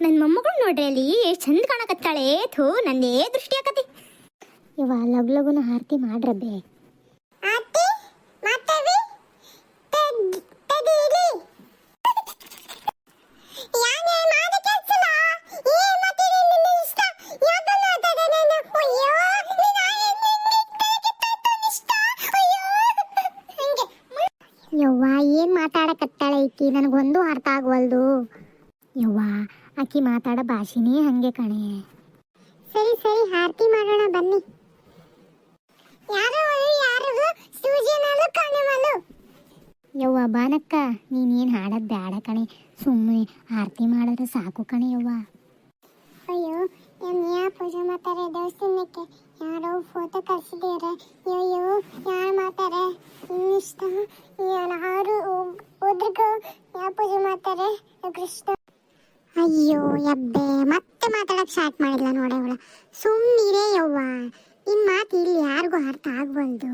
ನನ್ನ ಮೊಮ್ಮಗಳು ನೋಡ್ರಿ ಅಲ್ಲಿ ಎಷ್ಟು ಚಂದ ಕಾಣಕತ್ತಾಳೆ ಥೂ, ನಂದೇ ದೃಷ್ಟಿ ಆಕತಿ. ಇವ ಲಗ್ ಲಗುನ ಆರತಿ ಮಾಡ್ರಬ್ಬೆ ಆತಿ ಮಾತವಿ ತದೀಲಿ ಯಾನೆ ಮಾದ ಕೆಲಸಲ ಏ ಮತ್ತೆ ನಿನ್ನ ಇಷ್ಟ ಯಾಕೆ ಮಾತಾಡ ನಾನು ಅಯ್ಯೋ ಯವ್ವ ಏನು ಮಾತಾಡಕತ್ತಾಳೆ ಈಕಿ ನನಗೊಂದು ಅರ್ಥ ಆಗವಲ್ದು ಯವ್ವ ಆಕಿ ಮಾತಾಡ ಭಾಷೆನೇ ಹಂಗೆ ಕಣೆ. ಸರಿ ಸರಿ, ಆರತಿ ಮಾಡೋಣ, ಬನ್ನಿ. ಯಾರು ಯವ್ವ, ಬಾನಕ್ಕ, ನೀನೇನು ಹಾಡೋದು ಬೇಡ ಕಣೆ. ಸುಮ್ಮನೆ ಆರತಿ ಮಾಡಿದ್ರೆ ಸಾಕು ಕಣೆ ಯವ್ವ. ಅಯ್ಯೋ ಯಾ ಪೂಜೆ ಮಾಡ್ತಾರೆ ದೇವಸ್ಥಾನಕ್ಕೆ ಯಾರೋ ಫೋಟೋ ಕಳ್ಸಿದ್ದಾರೆ. ಅಯ್ಯೋ ಯಾರು ಮಾಡ್ತಾರೆ ಇನ್ನಿಷ್ಟ ಯಾರು ಹೋದ್ರಿಗೂ ಯಾ ಪೂಜೆ ಮಾಡ್ತಾರೆ ಕೃಷ್ಣ ಅಯ್ಯೋ ಯಬ್ಬೆ ಮತ್ತೆ ಮಾತಾಡಕ್ ಸ್ಟಾರ್ಟ್ ಮಾಡಿಲ್ಲ ನೋಡ ಅವಳ ಸುಮ್ಮನಿರೇ ಯವ್ವ ನಿಮ್ಮ ಮಾತು ಇಲ್ಲಿ ಯಾರಿಗೂ ಅರ್ಥ ಆಗ್ಬಲ್ದು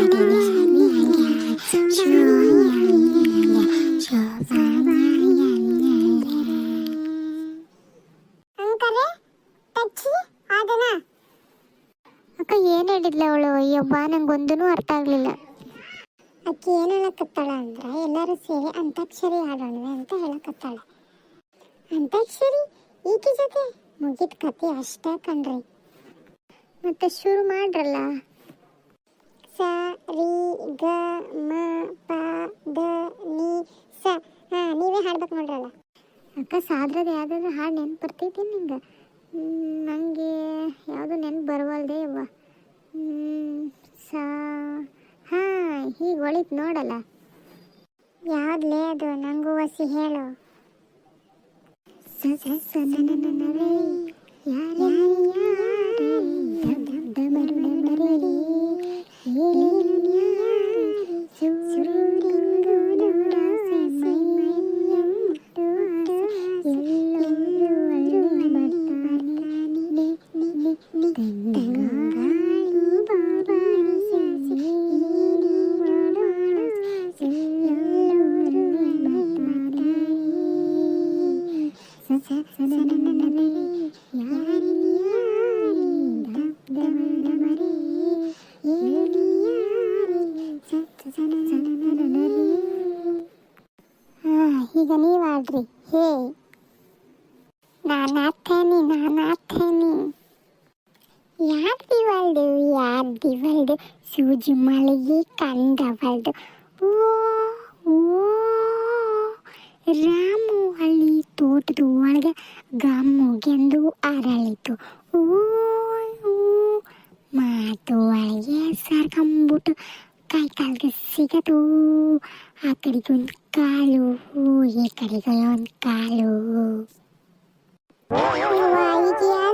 ಅಂಕರೆ ಹೇಳಕತ್ತಾಳ ಅಂದ್ರೆ ಎಲ್ಲರೂ ಸೇರಿ ಅಂತಾಕ್ಷರಿ ಆಡೋಣವೆ ಅಂತ ಹೇಳಕತ್ತಾಳ ಅಂತಾಕ್ಷರಿ ಈಕೆ ಜೊತೆ ಮುಗಿದ ಕತೆ ಅಷ್ಟೇ ಕಣ್ರಿ. ಮತ್ತೆ ಶುರು ಮಾಡ್ರಲ್ಲ? ಸ, ರಿ, ಗ, ಮ, ಪ, ದ, ನಿ, ಸ. ಹಾ, ನೀವೇ ಹಾಡ್ಬೇಕು ನೋಡ್ರಲ್ಲ. ಅಕ್ಕ, ಸಾದ್ರದ ಯಾವ್ದಾದ್ರು ಹಾಡು ನೆನ್ಪು ಬರ್ತೈತಿ ನಿಂಗೆ ನನಗೆ ಯಾವುದು ನೆನ್ಪು ಬರವಲ್ದೇ ಇವ ಸಾ ಹೀಗೆ ಒಳಿತು ನೋಡಲ್ಲ. ಯಾವ್ದ್ಲೇ ಅದು ನಂಗೂ ವಸಿ ಹೇಳು. ಸ ಈಗ ನೀವು ಆಡ್ರಿ ಹೇ. ನಾನಾಥನಿ ನಾನಾಥನಿ. ಯಾರ್ ದಿವಲ್ದು ಯಾರ್ ದಿವಲ್ದು ಸೂಜಿ ಮಳೆಗೆ ಕಂದವಳ್ದು. ಓ ಓ, ರಾಮು ತೋಟದ ಒಳಗೆ ಗಮ್ಮುಗೆಂದು ಅರಳಿತು. ಓ ಮಾತು ಒಳಗೆ ಸರ್ಕಂಬಿಟ್ಟು ಕೈ ಕಾಲ್ಗೆ ಸಿಗದು. ಆ ಕಡೆಗೆ ಒಂದು ಕಾಲು ಈ ಕಡೆಗೆ ಒಂದು ಕಾಲು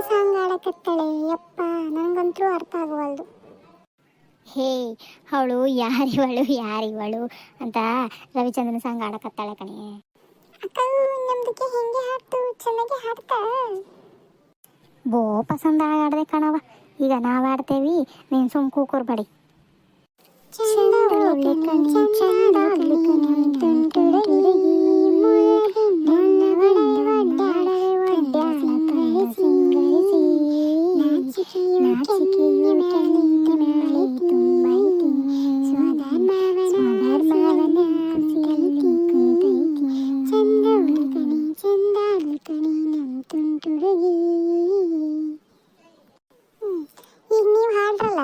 ಸಾಂಗ್ ಆಡಕತ್ತಾಳೆ ಯಪ್ಪ ನನಗಂತೂ ಅರ್ಥ ಆಗವಲ್ದು. ಹೇ ಅವಳು ಯಾರಿವಳು ಯಾರಿವಳು ಅಂತ ರವಿಚಂದ್ರನ್ ಸಾಂಗ್ ಆಡಕತ್ತಾಳೆ ಕಣೆ. ಅಕ್ಕ ನಮ್ದಕ್ಕೆ ಹೆಂಗೆ ಹಾಡ್ತು? ಚೆನ್ನಾಗಿ ಹಾಡ್ತಾ? ಬೋ ಪಸಂದ ಹಾಡ್ದೆ ಕಣವ ಈಗ ನಾವು ಆಡ್ತೇವಿ ನೀನು ಸುಮ್ ಕೂಕೋರ್ಬೇಡಿ ಚಂದ ಕಣಿ ಚಂದವಳೆ ಈಗ ನೀವು ಹಾಡ್ರಲ್ಲ?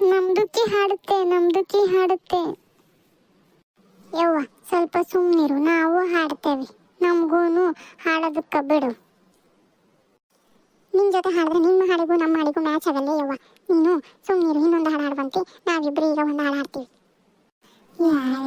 ನಮ್ದುಕ್ಕಿ ಹಾಡುತ್ತೆ ನಮ್ದುಕ್ಕಿ ಹಾಡುತ್ತೆ. ಯವ್ವ, ಸ್ವಲ್ಪ ಸುಮ್ಮನಿರು ನಾವು ಹಾಡ್ತೇವೆ. ನಮಗೂನು ಹಾಡೋದಕ್ಕೆ ಬಿಡು. ನಿನ್ನ ಜೊತೆ ಹಾಡಿದ್ರೆ ನಿಮ್ಮ ಹಾಡಿಗೂ ನಮ್ಮ ಹಾಡಿಗೂ ಮ್ಯಾಚ್ ಆಗಲ್ಲ ಯವ್ವ? ನೀನು ಸುಮ್ಮನಿರು ಇನ್ನೊಂದು ಹಾಡು ಹಾಡುವಂತೆ ನಾವಿಬ್ರು ಈಗ ಒಂದು ಹಾಡು ಹಾಡ್ತೀವಿ. ಯಾರೇ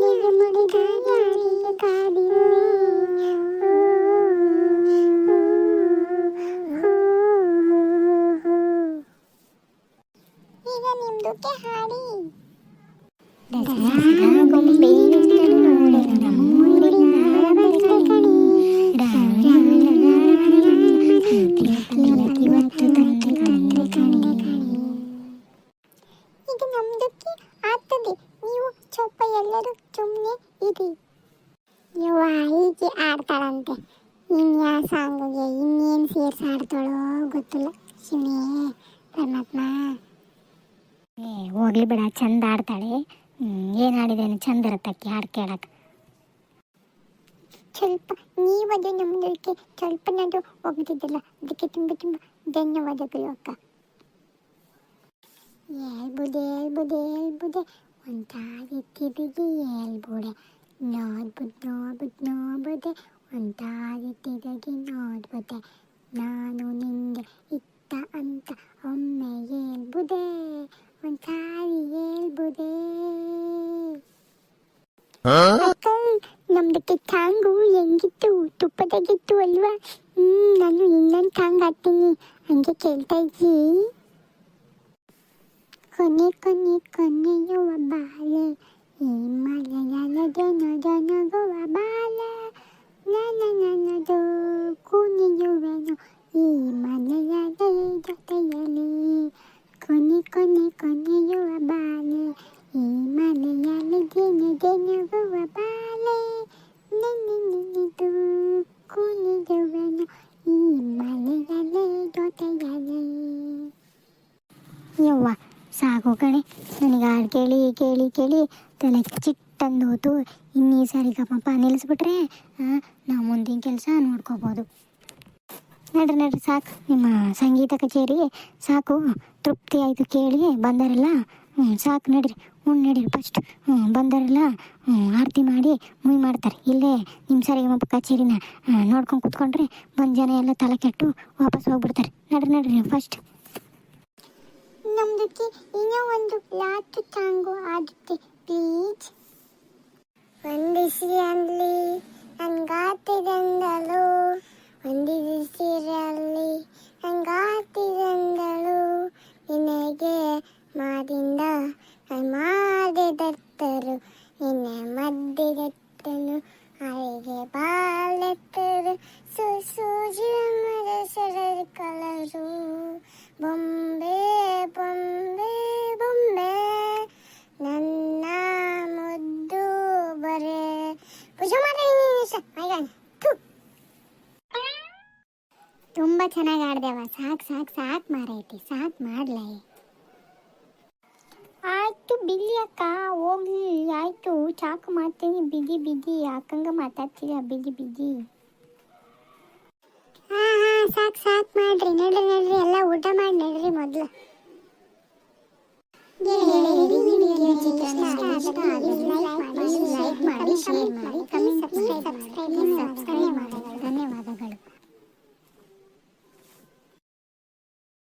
ಈಕಿ ಆಡ್ತಾಳಂತೆ. ಇನ್ಯಾ ಸಾಂಗಿಗೆ ಇನ್ನೇನು ಸೇರ್ಸಿ ಆಡ್ತಾಳೋ ಗೊತ್ತಿಲ್ಲ. ಶಿವನೇ ಪರಮಾತ್ಮ. ಏ, ಹೋಗ್ಲಿ ಬಿಡ, ಚಂದ ಆಡ್ತಾಳೆ. ಏನು ಆಡಿದೇನು ಚಂದ ಇರತ್ತಕ್ಕೆ ಹಾಡು ಕೇಳಕ್ಕೆ ಸ್ವಲ್ಪ ನೀವದು ನಮ್ಮದಕ್ಕೆ ಸ್ವಲ್ಪನಾದ್ರು ಹೋಗ್ತಿದ್ದಿಲ್ಲ ಅದಕ್ಕೆ ತುಂಬ ತುಂಬ ಧನ್ಯವಾದಗಳು ಅಕ್ಕ. ಹೇಳ್ಬುದೆ ಹೇಳ್ಬುದೆ ಹೇಳ್ಬುದೆ ತಿರುಗಿ ಹೇಳ್ಬುಡೆ ನೋಡ್ಬುದ್ ನೋಡ್ಬುದ್ ನೋಡ್ಬುದೆ ಒಂದಾಗಿತ್ತಿದಾಗೆ ನೋಡ್ಬುದೆ ನಾನು ನಿಂಗೆ ಇತ್ತ ಅಂತ ಒಮ್ಮೆ ಹೇಳ್ಬುದೆ ಒಂದ್ಸಾರಿ ಹೇಳ್ಬುದೆ. ನಮ್ದಕ್ಕೆ ಚಾಂಗು ಹೆಂಗಿತ್ತು? ತುಪ್ಪದಾಗಿತ್ತು ಅಲ್ವಾ? ಹ್ಮ್ ನಾನು ಇನ್ನೊಂದು ಚಾಂಗ್ ಹಾಕ್ತೀನಿ ಹಂಗೆ ಕೇಳ್ತಾ ಇದ್ದಿ? ಕೊನೆ ಕೊನೆ 今ややのどのはばななななどこにゆえのやどてやこにこにこにゆばれやでではばれね。ねねねどこにゆえのやどてや要はさあここか ಕೇಳಿ ಕೇಳಿ ತಲೆ ಚಿಟ್ಟಂದು ಹೋತು. ಇನ್ನೀ ಸಾರಿ ಗಮಪ ನಿಲ್ಲಿಸ್ಬಿಟ್ರೆ ನಾವು ಮುಂದಿನ ಕೆಲಸ ನೋಡ್ಕೋಬೋದು. ನಡ್ರಿ ನಡ್ರಿ, ಸಾಕು. ನಿಮ್ಮ ಸಂಗೀತ ಕಚೇರಿ, ಸಾಕು. ತೃಪ್ತಿ ಆಯಿತು ಕೇಳಿ, ಬಂದಾರಲ್ಲ ಹ್ಞೂ ಸಾಕು ನಡ್ರಿ. ಹ್ಞೂ ನಡೀರಿ ಫಸ್ಟ್ ಹ್ಞೂ ಬಂದಾರಲ್ಲ ಆರತಿ ಮಾಡಿ ಮುಯ್ ಮಾಡ್ತಾರೆ. ಇಲ್ಲೇ ನಿಮ್ಮ ಸರಿಗಮಪ ಕಚೇರಿನ ನೋಡ್ಕೊಂಡು ಕೂತ್ಕೊಂಡ್ರೆ ಬಂದು ಜನ ಎಲ್ಲ ತಲೆ ಕೆಟ್ಟು ವಾಪಸ್ ಹೋಗ್ಬಿಡ್ತಾರೆ. ನಡ್ರಿ ನಡ್ರಿ ಫಸ್ಟ್ ನಮ್ದಕ್ಕೆ ಇನ್ನೂ ಒಂದು ಲಾಸ್ಟ್ ಸಾಂಗು ಆಡುತ್ತೆ ಪ್ಲೀಸ್ ಒಂದಿಸಿ ಅಲ್ಲಿ ನನ್ಗಾತಿದಂದಳು ಒಂದಿಸಿರಲ್ಲಿ ನನ್ಗಾತಿದಂದಳು ನಿನಗೆ ಮಾದಿಂದ ಮಾಡಿದತ್ತರು ನಿನ್ನ ಮದ್ದಿದತ್ತನು ಅಳಿಗೆ ಬಾಳೆತ್ತರು ಸುಸೂಜಿ ಮರ ಸರ ಕಲರು ಬೊಂಬೆ ಬೊಂಬೆ ಬೊಂಬೆ ನನ್ನ ಮುದ್ದು ಬರೆ. ಪೂಜೆ ತುಂಬ ಚೆನ್ನಾಗಿ ಆಡ್ದೇವ. ಸಾಕು ಸಾಕು ಸಾಕು ಮಾರೈತಿ ಸಾಕು ಮಾಡ್ಲೇ. ಆಯ್ತು ಬಿಲ್ಲಿ ಅಕ್ಕ, ಹೋಗ್ಲಿ. ಆಯ್ತು, ಚಾಕು ಮಾಡ್ತೀನಿ. ಬಿಗಿ ಬಿಗಿ ಅಕ್ಕಂಗ ಮಾತಾಡ್ತೀರ ಬಿಗಿ ಬಿಗಿ ಹಾ ಹಾ, ಸಾಕು ಸಾಕು ಮಾಡ್ರಿ. ನಡ್ರಿ ನಡ್ರಿ. ಎಲ್ಲ ಊಟ ಮಾಡಿ ನಡ್ರಿ ಮೊದಲು. ಧನ್ಯವಾದಗಳು.